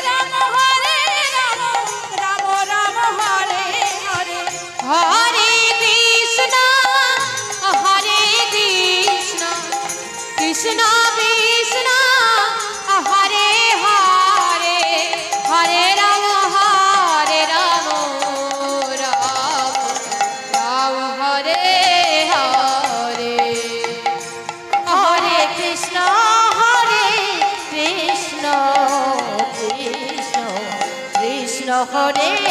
Hare Krishna